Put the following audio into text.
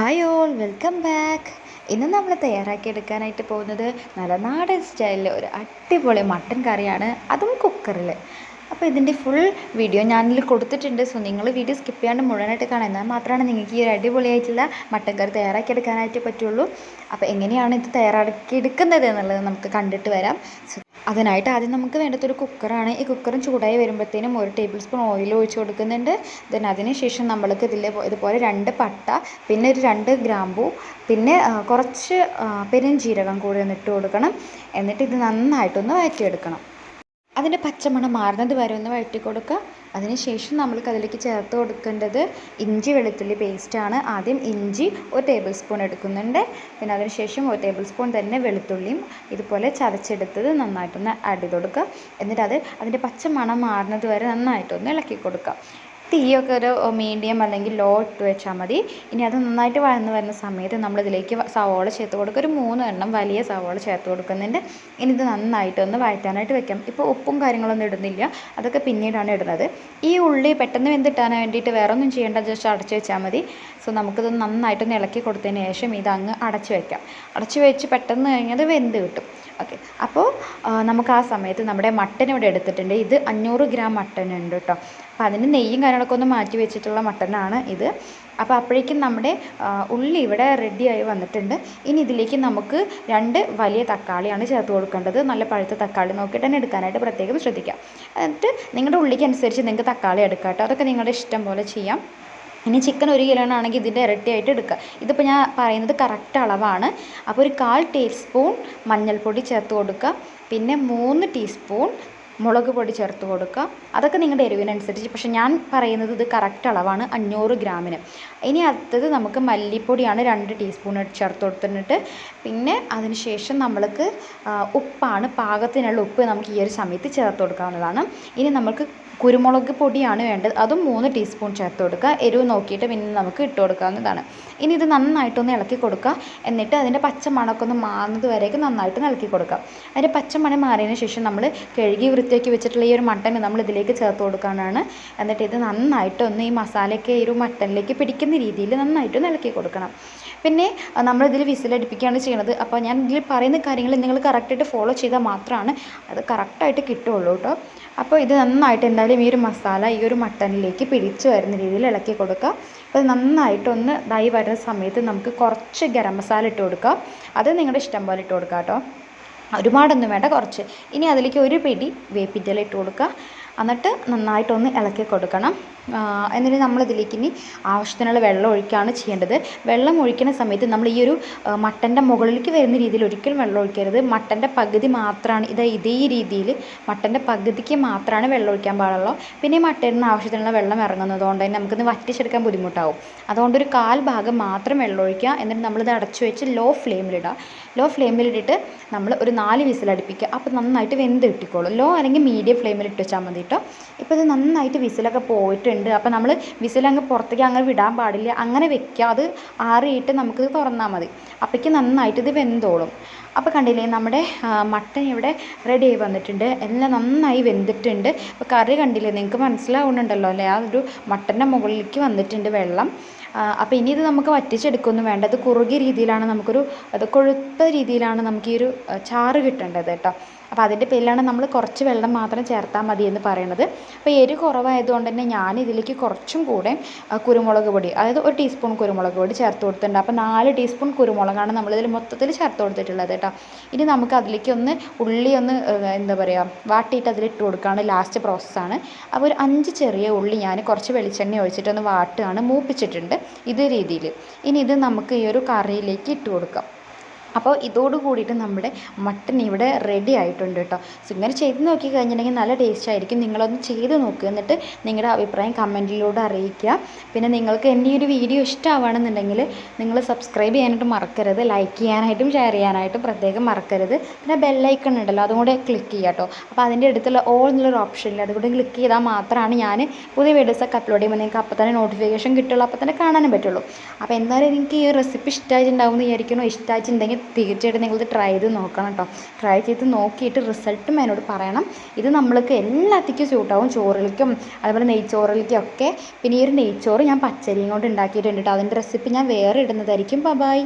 Hi all welcome back ഇന്ന് നമ്മൾ തയ്യാറാക്കിയെടുക്കാനായിട്ട് പോകുന്നത് നല്ല നാടൻ സ്റ്റൈലിൽ ഒരു അടിപൊളി മട്ടൻ കറിയാണ് അതും കുക്കറിൽ അപ്പോൾ ഇതിന്റെ ഫുൾ വീഡിയോ ഞാനിൽ കൊടുത്തിട്ടുണ്ട്. സോ നിങ്ങൾ വീഡിയോ സ്കിപ്പ് ചെയ്യാണ്ട് മുഴുവനായിട്ട് കാണാം. എന്നാൽ മാത്രമാണ് നിങ്ങൾക്ക് ഈ ഒരു അടിപൊളിയായിട്ടുള്ള മട്ടൻ കറി തയ്യാറാക്കിയെടുക്കാനായിട്ട് പറ്റുള്ളൂ. അപ്പോൾ എങ്ങനെയാണ് ഇത് തയ്യാറാക്കിയെടുക്കുന്നത് എന്നുള്ളത് നമുക്ക് കണ്ടിട്ട് വരാം. അതിനായിട്ട് ആദ്യം നമുക്ക് വേണ്ടത് ഒരു കുക്കറാണ്. ഈ കുക്കറും ചൂടായി വരുമ്പോഴത്തേനും ഒരു ടേബിൾ സ്പൂൺ ഓയിൽ ഒഴിച്ച് കൊടുക്കുന്നുണ്ട്. ദെൻ അതിന് ശേഷം നമ്മൾക്ക് ഇതിൽ ഇതുപോലെ രണ്ട് പട്ട പിന്നെ ഒരു രണ്ട് ഗ്രാമ്പൂ പിന്നെ കുറച്ച് പെരുംജീരകം കൂടി ഒന്ന് ഇട്ട് കൊടുക്കണം. എന്നിട്ട് ഇത് നന്നായിട്ടൊന്ന് വഴറ്റിയെടുക്കണം. അതിന്റെ പച്ചമണം മാറുന്നത് വരെ ഒന്ന് വഴറ്റി കൊടുക്കുക അതിന് ശേഷം നമ്മൾക്ക് അതിലേക്ക് ചേർത്ത് കൊടുക്കേണ്ടത് ഇഞ്ചി വെളുത്തുള്ളി പേസ്റ്റാണ് ആദ്യം ഇഞ്ചി ഒരു ടേബിൾ സ്പൂൺ എടുക്കുന്നുണ്ട്. പിന്നെ അതിന് ശേഷം ഒരു ടേബിൾ സ്പൂൺ തന്നെ വെളുത്തുള്ളിയും ഇതുപോലെ ചതച്ചെടുത്തത് നന്നായിട്ടൊന്ന് ആഡ് ചെയ്ത് കൊടുക്കുക. എന്നിട്ട് അത് അതിന്റെ പച്ച മണം മാറുന്നത് വരെ നന്നായിട്ടൊന്ന് ഇളക്കി കൊടുക്കുക. തീയൊക്കെ ഒരു മീഡിയം അല്ലെങ്കിൽ ലോ ഇട്ട് വെച്ചാൽ മതി. ഇനി അത് നന്നായിട്ട് വഴന്ന് വരുന്ന സമയത്ത് നമ്മളിതിലേക്ക് സവോള ചേർത്ത് കൊടുക്കുക. ഒരു മൂന്ന് എണ്ണം വലിയ സവോള ചേർത്ത് കൊടുക്കുന്നുണ്ട്. ഇനി ഇത് നന്നായിട്ട് ഒന്ന് വഴറ്റാനായിട്ട് വെക്കാം. ഇപ്പോൾ ഉപ്പും കാര്യങ്ങളൊന്നും ഇടുന്നില്ല. അതൊക്കെ പിന്നീടാണ് ഇടുന്നത്. ഈ ഉള്ളി പെട്ടെന്ന് വെന്തിട്ടാൻ വേണ്ടിയിട്ട് വേറെ ഒന്നും ചെയ്യേണ്ട ജസ്റ്റ് അടച്ച് വെച്ചാൽ മതി. സോ നമുക്കിത് നന്നായിട്ടൊന്ന് ഇളക്കി കൊടുത്തതിന് ശേഷം ഇത് അങ്ങ് അടച്ച് വെക്കാം. അടച്ച് വെച്ച് പെട്ടെന്ന് കഴിഞ്ഞത് വെന്ത് കിട്ടും. ഓക്കെ. അപ്പോൾ നമുക്ക് ആ സമയത്ത് നമ്മുടെ മട്ടൻ ഇവിടെ എടുത്തിട്ടുണ്ട്. ഇത് അഞ്ഞൂറ് ഗ്രാം മട്ടൻ ഉണ്ട് കേട്ടോ. അപ്പോൾ അതിന് നെയ്യും കാര്യങ്ങളൊക്കെ ഒന്ന് മാറ്റി വെച്ചിട്ടുള്ള മട്ടനാണ് ഇത്. അപ്പോൾ അപ്പോഴേക്കും നമ്മുടെ ഉള്ളി ഇവിടെ റെഡിയായി വന്നിട്ടുണ്ട്. ഇനി ഇതിലേക്ക് നമുക്ക് രണ്ട് വലിയ തക്കാളിയാണ് ചേർത്ത് കൊടുക്കേണ്ടത്. നല്ല പഴുത്ത തക്കാളി നോക്കിയിട്ട് തന്നെ എടുക്കാനായിട്ട് പ്രത്യേകം ശ്രദ്ധിക്കാം. എന്നിട്ട് നിങ്ങളുടെ ഉള്ളിക്ക് അനുസരിച്ച് നിങ്ങൾക്ക് തക്കാളി എടുക്കാം കേട്ടോ. അതൊക്കെ നിങ്ങളുടെ ഇഷ്ടം പോലെ ചെയ്യാം. ഇനി ചിക്കൻ ഒരു കിലോ ആണെങ്കിൽ ഇതിന്റെ ഇരട്ടിയായിട്ട് എടുക്കുക ഇതിപ്പോൾ ഞാൻ പറയുന്നത് കറക്റ്റ് അളവാണ്. അപ്പോൾ ഒരു കാൽ ടീസ്പൂൺ മഞ്ഞൾപ്പൊടി ചേർത്ത് കൊടുക്കുക. പിന്നെ മൂന്ന് ടീസ്പൂൺ മുളക് പൊടി ചേർത്ത് കൊടുക്കുക. അതൊക്കെ നിങ്ങളുടെ എരിവിനനുസരിച്ച്. പക്ഷെ ഞാൻ പറയുന്നത് ഇത് കറക്റ്റ് അളവാണ്. അഞ്ഞൂറ് ഗ്രാമിന്. ഇനി അടുത്തത് നമുക്ക് മല്ലിപ്പൊടിയാണ് രണ്ട് ടീസ്പൂൺ ചേർത്ത് കൊടുത്തിട്ട്. പിന്നെ അതിനുശേഷം നമ്മൾക്ക് ഉപ്പാണ്. പാകത്തിനുള്ള ഉപ്പ് നമുക്ക് ഈ ഒരു സമയത്ത് ചേർത്ത് കൊടുക്കാവുന്നതാണ്. ഇനി നമുക്ക് കുരുമുളക് പൊടിയാണ് വേണ്ടത്. അതും മൂന്ന് ടീസ്പൂൺ ചേർത്ത് കൊടുക്കുക. എരിവ് നോക്കിയിട്ട് പിന്നെ നമുക്ക് ഇട്ട് കൊടുക്കാവുന്നതാണ്. ഇനി ഇത് നന്നായിട്ടൊന്ന് ഇളക്കി കൊടുക്കുക. എന്നിട്ട് അതിന്റെ പച്ച മണമൊക്കെ ഒന്ന് മാറുന്നത് വരേക്ക് നന്നായിട്ട് ഇളക്കി കൊടുക്കുക. അതിന്റെ പച്ച മണം മാറിയതിന് ശേഷം നമ്മൾ കഴുകി വൃത്തിയാക്കി വെച്ചിട്ടുള്ള ഈ ഒരു മട്ടൻ നമ്മൾ ഇതിലേക്ക് ചേർത്ത് കൊടുക്കാനാണ്. എന്നിട്ട് ഇത് നന്നായിട്ടൊന്ന് ഈ മസാലയൊക്കെ ഈ ഒരു മട്ടനിലേക്ക് പിടിക്കുന്ന രീതിയിൽ നന്നായിട്ടൊന്ന് ഇളക്കി കൊടുക്കണം. പിന്നെ നമ്മളിതിൽ വിസിലടിപ്പിക്കുകയാണ് ചെയ്യണത്. അപ്പോൾ ഞാൻ ഇതിൽ പറയുന്ന കാര്യങ്ങൾ നിങ്ങൾ കറക്റ്റായിട്ട് ഫോളോ ചെയ്താൽ മാത്രമാണ് അത് കറക്റ്റായിട്ട് കിട്ടുള്ളൂ കേട്ടോ. അപ്പോൾ ഇത് നന്നായിട്ട് എന്തായാലും ഈ ഒരു മസാല ഈ ഒരു മട്ടനിലേക്ക് പിടിച്ചു വരുന്ന രീതിയിൽ ഇളക്കി കൊടുക്കുക അപ്പോൾ നന്നായിട്ടൊന്ന് ഇതായി വരുന്ന സമയത്ത് നമുക്ക് കുറച്ച് ഗരം മസാല ഇട്ട് കൊടുക്കുക അത് നിങ്ങളുടെ ഇഷ്ടം പോലെ ഇട്ട് കൊടുക്കുക കേട്ടോ. ഒരുപാടൊന്നും വേണ്ട കുറച്ച്. ഇനി അതിലേക്ക് ഒരു പിടി വേപ്പിന്റെ ഇട്ട് കൊടുക്കുക. എന്നിട്ട് നന്നായിട്ടൊന്ന് ഇളക്കി കൊടുക്കണം. എന്നിട്ട് നമ്മളിതിലേക്ക് ഇനി ആവശ്യത്തിനുള്ള വെള്ളം ഒഴിക്കുകയാണ് ചെയ്യേണ്ടത്. വെള്ളം ഒഴിക്കുന്ന സമയത്ത് നമ്മൾ ഈ ഒരു മട്ടന്റെ മുകളിലേക്ക് വരുന്ന രീതിയിൽ ഒരിക്കലും വെള്ളം ഒഴിക്കരുത്. മട്ടന്റെ പകുതി മാത്രമാണ് ഇത് ഇതേ രീതിയിൽ മട്ടന്റെ പകുതിക്ക് മാത്രമാണ് വെള്ളം ഒഴിക്കാൻ പാടുള്ളൂ. പിന്നെ മട്ടയിൽ നിന്ന് ആവശ്യത്തിനുള്ള വെള്ളം ഇറങ്ങുന്നത് കൊണ്ട് തന്നെ നമുക്കിത് വറ്റിച്ചെടുക്കാൻ ബുദ്ധിമുട്ടാവും. അതുകൊണ്ട് ഒരു കാൽ ഭാഗം മാത്രം വെള്ളം ഒഴിക്കുക. എന്നിട്ട് നമ്മളിത് അടച്ചു വെച്ച് ലോ ഫ്ലെയിമിലിടുക ലോ ഫ്ലെയിമിലിട്ടിട്ട് നമ്മൾ ഒരു നാല് വിസിലടിപ്പിക്കുക. അപ്പോൾ നന്നായിട്ട് വെന്ത് കിട്ടിക്കോളും. ലോ അല്ലെങ്കിൽ മീഡിയം ഫ്ലെയിമിൽ ഇട്ട് വെച്ചാൽ മതി കേട്ടോ ഇപ്പോൾ ഇത് നന്നായിട്ട് വിസിലൊക്കെ പോയിട്ടുണ്ട്. അപ്പോൾ നമ്മൾ വിസിലങ്ങ് പുറത്തേക്ക് അങ്ങനെ വിടാൻ പാടില്ല. അങ്ങനെ വെക്കുക അത് ആറിയിട്ട് നമുക്കിത് തുറന്നാൽ മതി. അപ്പോഴേക്ക് നന്നായിട്ട് ഇത് വെന്തോളും. അപ്പോൾ കണ്ടില്ലേ നമ്മുടെ മട്ടൻ ഇവിടെ റെഡി ആയി വന്നിട്ടുണ്ട്. എല്ലാം നന്നായി വെന്തിട്ടുണ്ട്. അപ്പോൾ കറി കണ്ടില്ലേ നിങ്ങൾക്ക് മനസ്സിലാവുന്നുണ്ടല്ലോ അല്ലേ? ആ ഒരു മട്ടന്റെ മുകളിലേക്ക് വന്നിട്ടുണ്ട് വെള്ളം. അപ്പോൾ ഇനി ഇത് നമുക്ക് വറ്റിച്ചെടുക്കൊന്നും വേണ്ട. അത് കുറുകിയ രീതിയിലാണ് നമുക്കൊരു അത് കൊഴുത്ത രീതിയിലാണ് നമുക്ക് ഈ ഒരു ചാറ് കിട്ടേണ്ടത് കേട്ടോ. അപ്പോൾ അതിന്റെ പേരിലാണ് നമ്മൾ കുറച്ച് വെള്ളം മാത്രം ചേർത്താൽ മതി എന്ന് പറയുന്നത്. അപ്പോൾ എരി കുറവായതുകൊണ്ട് തന്നെ ഞാൻ ഇതിലേക്ക് കുറച്ചും കൂടെ കുരുമുളക് പൊടി അതായത് ഒരു ടീസ്പൂൺ കുരുമുളക് പൊടി ചേർത്ത് കൊടുത്തിട്ടുണ്ട്. അപ്പോൾ നാല് ടീസ്പൂൺ കുരുമുളകാണ് നമ്മളിതിൽ മൊത്തത്തിൽ ചേർത്ത് കൊടുത്തിട്ടുള്ളത് കേട്ടോ. ഇനി നമുക്ക് അതിലേക്ക് ഒന്ന് ഉള്ളി ഒന്ന് എന്താ പറയുക വാട്ടിയിട്ട് അതിലിട്ട് കൊടുക്കുകയാണ് ലാസ്റ്റ് പ്രോസസ്സാണ് അപ്പോൾ ഒരു അഞ്ച് ചെറിയ ഉള്ളി ഞാൻ കുറച്ച് വെളിച്ചെണ്ണ ഒഴിച്ചിട്ടൊന്ന് വാട്ടുകയാണ് മൂപ്പിച്ചിട്ടുണ്ട് ഇതേ രീതിയിൽ ഇനി ഇത് നമുക്ക് ഈ ഒരു കറിയിലേക്ക് ഇട്ട് കൊടുക്കാം. അപ്പോൾ ഇതോട് കൂടിയിട്ട് നമ്മുടെ മട്ടൻ ഇവിടെ റെഡി ആയിട്ടുണ്ട് കേട്ടോ. സോ ഇങ്ങനെ ചെയ്ത് നോക്കി കഴിഞ്ഞിട്ടുണ്ടെങ്കിൽ നല്ല ടേസ്റ്റ് ആയിരിക്കും. നിങ്ങളൊന്ന് ചെയ്ത് നോക്കുക എന്നിട്ട് നിങ്ങളുടെ അഭിപ്രായം കമന്റിലൂടെ അറിയിക്കുക. പിന്നെ നിങ്ങൾക്ക് എന്റെ ഈ ഒരു വീഡിയോ ഇഷ്ടമാവുകയാണെന്നുണ്ടെങ്കിൽ നിങ്ങൾ സബ്സ്ക്രൈബ് ചെയ്യാനായിട്ട് മറക്കരുത്. ലൈക്ക് ചെയ്യാനായിട്ടും ഷെയർ ചെയ്യാനായിട്ടും പ്രത്യേകം മറക്കരുത്. പിന്നെ ബെല്ലൈക്കൺ ഉണ്ടല്ലോ അതും കൂടെ ക്ലിക്ക് ചെയ്യുക കേട്ടോ. അപ്പോൾ അതിന്റെ അടുത്തുള്ള ഓൾ എന്നുള്ളൊരു ഓപ്ഷനിൽ അതുകൂടെ ക്ലിക്ക് ചെയ്താൽ മാത്രമാണ് ഞാൻ പുതിയ വീഡിയോസൊക്കെ അപ്ലോഡ് ചെയ്യുമ്പോൾ നിങ്ങൾക്ക് അപ്പോൾ തന്നെ നോട്ടിഫിക്കേഷൻ കിട്ടുള്ളൂ അപ്പോൾ തന്നെ കാണാനും പറ്റുള്ളൂ. അപ്പോൾ എന്തായാലും എനിക്ക് ഈ റെസിപ്പി ഇഷ്ടമായിട്ടുണ്ടാവും എന്ന് വിചാരിക്കണോ ഇഷ്ടമായിട്ടുണ്ടെങ്കിൽ തീർച്ചയായിട്ടും നിങ്ങളിത് ട്രൈ ചെയ്ത് നോക്കണം കേട്ടോ ട്രൈ ചെയ്ത് നോക്കിയിട്ട് റിസൾട്ടും എന്നോട് പറയണം. ഇത് നമ്മൾക്ക് എല്ലാത്തിക്കും സ്യൂട്ടാവും ചോറിലേക്കും അതുപോലെ നെയ്ച്ചോറിലേക്കും ഒക്കെ പിന്നെ ഈ ഒരു നെയ്ച്ചോറ് ഞാൻ പച്ചരിയും കൊണ്ട് ഉണ്ടാക്കിയിട്ടുണ്ട് കേട്ടോ അതിന്റെ റെസിപ്പി ഞാൻ വേറെ ഇടുന്നതായിരിക്കും. ബൈ